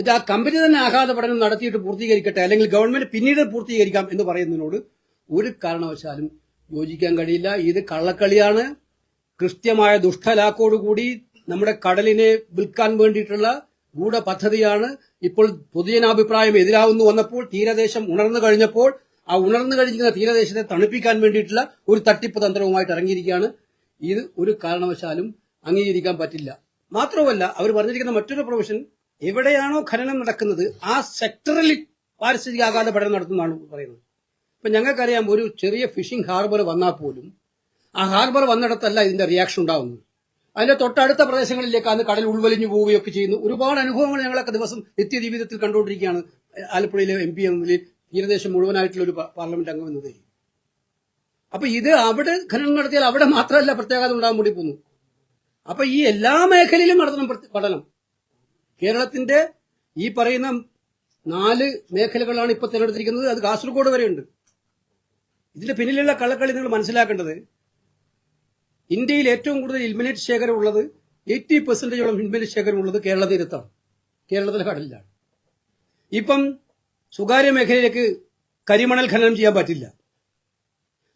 ഇത് ആ കമ്പനി തന്നെ ആഘാത പഠനം നടത്തിയിട്ട് പൂർത്തീകരിക്കട്ടെ അല്ലെങ്കിൽ ഗവൺമെന്റ് പിന്നീട് പൂർത്തീകരിക്കാം എന്ന് പറയുന്നതിനോട് ഒരു കാരണവശാലും യോജിക്കാൻ കഴിയില്ല. ഇത് കള്ളക്കളിയാണ്. കൃത്യമായ ദുഷ്ടലാക്കോടുകൂടി നമ്മുടെ കടലിനെ വിൽക്കാൻ വേണ്ടിയിട്ടുള്ള ഗൂഢപദ്ധതിയാണ്. ഇപ്പോൾ പൊതുജനാഭിപ്രായം എതിരാവുന്നു വന്നപ്പോൾ തീരദേശം ഉണർന്നു കഴിഞ്ഞപ്പോൾ ആ ഉണർന്നു കഴിഞ്ഞിരിക്കുന്ന തീരദേശത്തെ തണുപ്പിക്കാൻ വേണ്ടിയിട്ടുള്ള ഒരു തട്ടിപ്പ് തന്ത്രവുമായിട്ട് ഇറങ്ങിയിരിക്കുകയാണ്. ഇത് ഒരു കാരണവശാലും അംഗീകരിക്കാൻ പറ്റില്ല. മാത്രമല്ല അവർ പറഞ്ഞിരിക്കുന്ന മറ്റൊരു പ്രൊവിഷൻ എവിടെയാണോ ഖനനം നടക്കുന്നത് ആ സെക്ടറിൽ പാരിസ്ഥിതിക ആഘാത പഠനം നടത്തുന്നതാണ് പറയുന്നത്. ഇപ്പൊ ഞങ്ങൾക്കറിയാം ഒരു ചെറിയ ഫിഷിംഗ് ഹാർബർ വന്നാൽ പോലും ആ ഹാർബർ വന്നിടത്തല്ല ഇതിന്റെ റിയാക്ഷൻ ഉണ്ടാവുന്നത്. അതിന്റെ തൊട്ടടുത്ത പ്രദേശങ്ങളിലേക്കാണ് കടൽ ഉൾവലിഞ്ഞു പോവുകയൊക്കെ ചെയ്യുന്നു ഒരുപാട് അനുഭവങ്ങൾ ഞങ്ങളൊക്കെ ദിവസം നിത്യജീവിതത്തിൽ കണ്ടുകൊണ്ടിരിക്കുകയാണ്. ആലപ്പുഴയിലെ എം പി എമ്മിൽ തീരദേശം മുഴുവനായിട്ടുള്ള ഒരു പാർലമെന്റ് അംഗം എന്നത് അപ്പൊ ഇത് അവിടെ ഖനനം നടത്തിയാൽ അവിടെ മാത്രമല്ല പ്രത്യാഘാതം ഉണ്ടാകാൻ കൂടി പോകുന്നു അപ്പൊ ഈ എല്ലാ മേഖലയിലും നടത്തണം പഠനം. കേരളത്തിന്റെ ഈ പറയുന്ന നാല് മേഖലകളാണ് ഇപ്പൊ തിരഞ്ഞെടുത്തിരിക്കുന്നത്. അത് കാസർഗോഡ് വരെയുണ്ട്. ഇതിന്റെ പിന്നിലുള്ള കള്ളക്കളി നിങ്ങൾ മനസ്സിലാക്കേണ്ടത് ഇന്ത്യയിൽ ഏറ്റവും കൂടുതൽ ഇൽമിനേറ്റ് ശേഖരം ഉള്ളത് എയ്റ്റി പെർസെന്റേജോളം ഇൽമിനേറ്റ് ശേഖരം ഉള്ളത് കേരള തീരത്താണ്. കേരളത്തിലെ കടലിലാണ്. ഇപ്പം സ്വകാര്യ മേഖലയിലേക്ക് കരിമണൽ ഖനനം ചെയ്യാൻ പറ്റില്ല.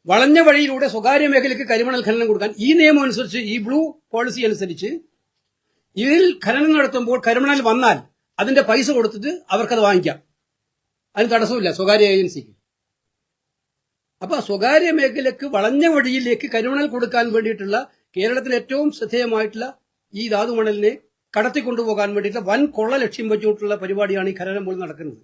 വളഞ്ഞ വഴിയിലൂടെ സ്വകാര്യ മേഖലയ്ക്ക് കരിമണൽ ഖനനം കൊടുക്കാൻ ഈ നിയമം അനുസരിച്ച് ഈ ബ്ലൂ പോളിസി അനുസരിച്ച് ഇതിൽ ഖനനം നടത്തുമ്പോൾ കരിമണൽ വന്നാൽ അതിന്റെ പൈസ കൊടുത്തിട്ട് അവർക്കത് വാങ്ങിക്കാം. അതിന് തടസ്സമില്ല സ്വകാര്യ ഏജൻസിക്ക്. അപ്പൊ സ്വകാര്യ മേഖലയ്ക്ക് വളഞ്ഞ വഴിയിലേക്ക് കരിമണൽ കൊടുക്കാൻ വേണ്ടിയിട്ടുള്ള കേരളത്തിൽ ഏറ്റവും ശ്രദ്ധേയമായിട്ടുള്ള ഈ ധാതുമണലിനെ കടത്തിക്കൊണ്ടുപോകാൻ വേണ്ടിയിട്ടുള്ള വൻ കൊള്ള ലക്ഷ്യം വെച്ചുകൊണ്ടുള്ള പരിപാടിയാണ് ഈ ഖനനം പോലും നടക്കുന്നത്.